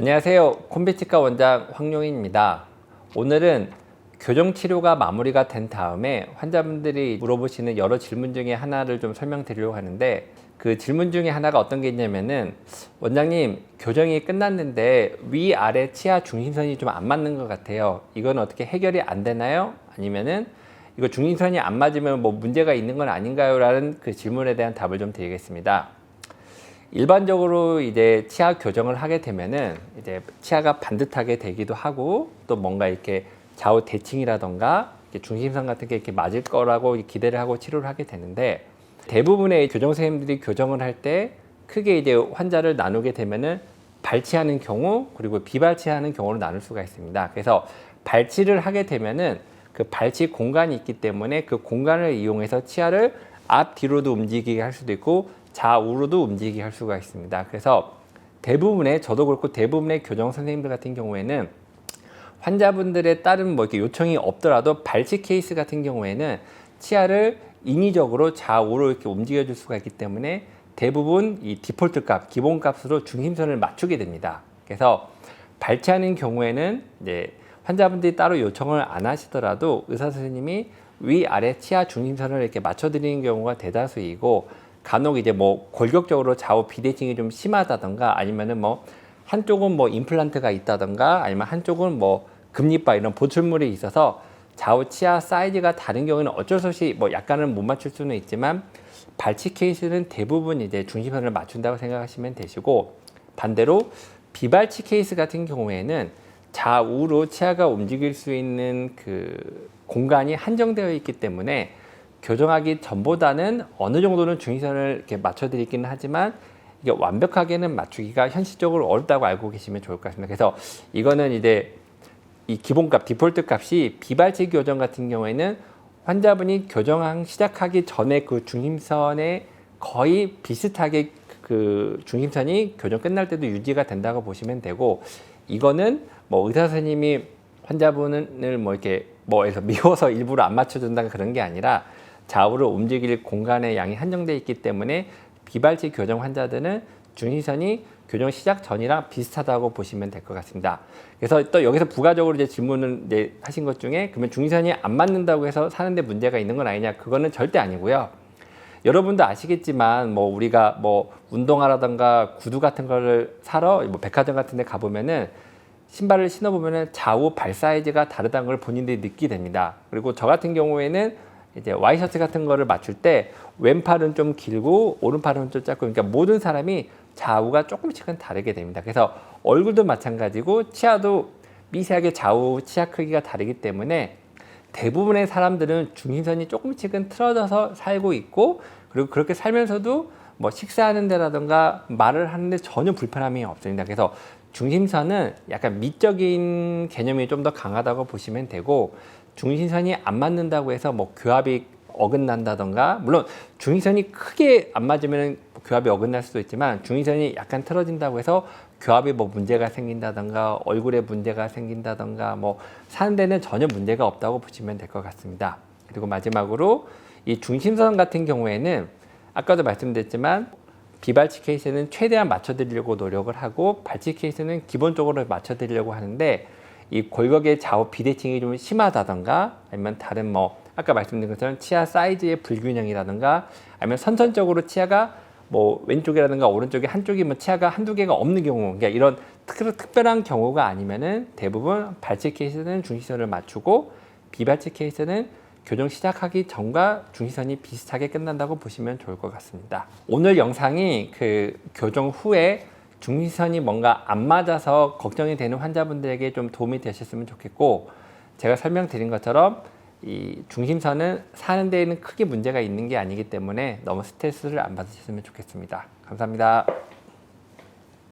안녕하세요. 콤비치과 원장 황용인입니다. 오늘은 교정 치료가 마무리가 된 다음에 환자분들이 물어보시는 여러 질문 중에 하나를 좀 설명드리려고 하는데 그 질문 중에 하나가 어떤 게 있냐면은 원장님 교정이 끝났는데 위 아래 치아 중심선이 좀 안 맞는 것 같아요. 이건 어떻게 해결이 안 되나요? 아니면은 이거 중심선이 안 맞으면 뭐 문제가 있는 건 아닌가요? 라는 그 질문에 대한 답을 좀 드리겠습니다. 일반적으로 이제 치아 교정을 하게 되면은 이제 치아가 반듯하게 되기도 하고 또 뭔가 이렇게 좌우 대칭이라던가 중심선 같은 게 이렇게 맞을 거라고 기대를 하고 치료를 하게 되는데 대부분의 교정 선생님들이 교정을 할 때 크게 이제 환자를 나누게 되면은 발치하는 경우 그리고 비발치하는 경우로 나눌 수가 있습니다. 그래서 발치를 하게 되면은 그 발치 공간이 있기 때문에 그 공간을 이용해서 치아를 앞 뒤로도 움직이게 할 수도 있고 좌우로도 움직이게 할 수가 있습니다. 그래서 대부분의 저도 그렇고 대부분의 교정 선생님들 같은 경우에는 환자분들의 다른 뭐 이렇게 요청이 없더라도 발치 케이스 같은 경우에는 치아를 인위적으로 좌우로 이렇게 움직여 줄 수가 있기 때문에 대부분 이 디폴트 값, 기본 값으로 중심선을 맞추게 됩니다. 그래서 발치하는 경우에는 이제 환자분들이 따로 요청을 안 하시더라도 의사 선생님이 위 아래 치아 중심선을 이렇게 맞춰 드리는 경우가 대다수이고 간혹 이제 뭐 골격적으로 좌우 비대칭이 좀 심하다던가 아니면은 뭐 한쪽은 뭐 임플란트가 있다던가 아니면 한쪽은 뭐 금리바 이런 보출물이 있어서 좌우 치아 사이즈가 다른 경우는 어쩔 수 없이 뭐 약간은 못 맞출 수는 있지만 발치 케이스는 대부분 이제 중심선을 맞춘다고 생각하시면 되시고 반대로 비발치 케이스 같은 경우에는 좌우로 치아가 움직일 수 있는 그 공간이 한정되어 있기 때문에 교정하기 전보다는 어느 정도는 중심선을 이렇게 맞춰드리기는 하지만 이게 완벽하게는 맞추기가 현실적으로 어렵다고 알고 계시면 좋을 것 같습니다. 그래서 이거는 이제 이 기본값 디폴트 값이 비발치 교정 같은 경우에는 환자분이 교정 시작하기 전에 그 중심선에 거의 비슷하게 그 중심선이 교정 끝날 때도 유지가 된다고 보시면 되고 이거는 뭐 의사 선생님이 환자분을 뭐 이렇게 뭐에서 미워서 일부러 안 맞춰준다 그런 게 아니라 좌우로 움직일 공간의 양이 한정돼 있기 때문에 비발치 교정 환자들은 중심선이 교정 시작 전이랑 비슷하다고 보시면 될 것 같습니다. 그래서 또 여기서 부가적으로 이제 질문을 이제 하신 것 중에 그러면 중심선이 안 맞는다고 해서 사는데 문제가 있는 건 아니냐? 그거는 절대 아니고요. 여러분도 아시겠지만 뭐 우리가 뭐 운동화라던가 구두 같은 거를 사러 뭐 백화점 같은 데 가보면은 신발을 신어보면은 좌우 발 사이즈가 다르다는 걸 본인들이 느끼게 됩니다. 그리고 저 같은 경우에는 이제 와이셔츠 같은 거를 맞출 때 왼팔은 좀 길고 오른팔은 좀 짧고 그러니까 모든 사람이 좌우가 조금씩은 다르게 됩니다. 그래서 얼굴도 마찬가지고 치아도 미세하게 좌우 치아 크기가 다르기 때문에 대부분의 사람들은 중심선이 조금씩은 틀어져서 살고 있고 그리고 그렇게 살면서도 뭐 식사하는 데라든가 말을 하는데 전혀 불편함이 없습니다. 그래서 중심선은 약간 미적인 개념이 좀 더 강하다고 보시면 되고 중심선이 안 맞는다고 해서 뭐 교합이 어긋난다던가 물론 중심선이 크게 안 맞으면 교합이 어긋날 수도 있지만 중심선이 약간 틀어진다고 해서 교합이 뭐 문제가 생긴다던가 얼굴에 문제가 생긴다던가 뭐 사는 데는 전혀 문제가 없다고 보시면 될 것 같습니다. 그리고 마지막으로 이 중심선 같은 경우에는 아까도 말씀드렸지만 비발치 케이스는 최대한 맞춰드리려고 노력을 하고 발치 케이스는 기본적으로 맞춰드리려고 하는데 이 골격의 좌우 비대칭이 좀 심하다던가 아니면 다른 뭐 아까 말씀드린 것처럼 치아 사이즈의 불균형이라든가 아니면 선천적으로 치아가 뭐 왼쪽이라든가 오른쪽에 한쪽이 뭐 치아가 한두 개가 없는 경우 그러니까 이런 특, 특별한 경우가 아니면은 대부분 발치 케이스는 중심선을 맞추고 비발치 케이스는 교정 시작하기 전과 중심선이 비슷하게 끝난다고 보시면 좋을 것 같습니다. 오늘 영상이 그 교정 후에 중심선이 뭔가 안 맞아서 걱정이 되는 환자분들에게 좀 도움이 되셨으면 좋겠고 제가 설명드린 것처럼 이 중심선은 사는 데에는 크게 문제가 있는 게 아니기 때문에 너무 스트레스를 안 받으셨으면 좋겠습니다. 감사합니다.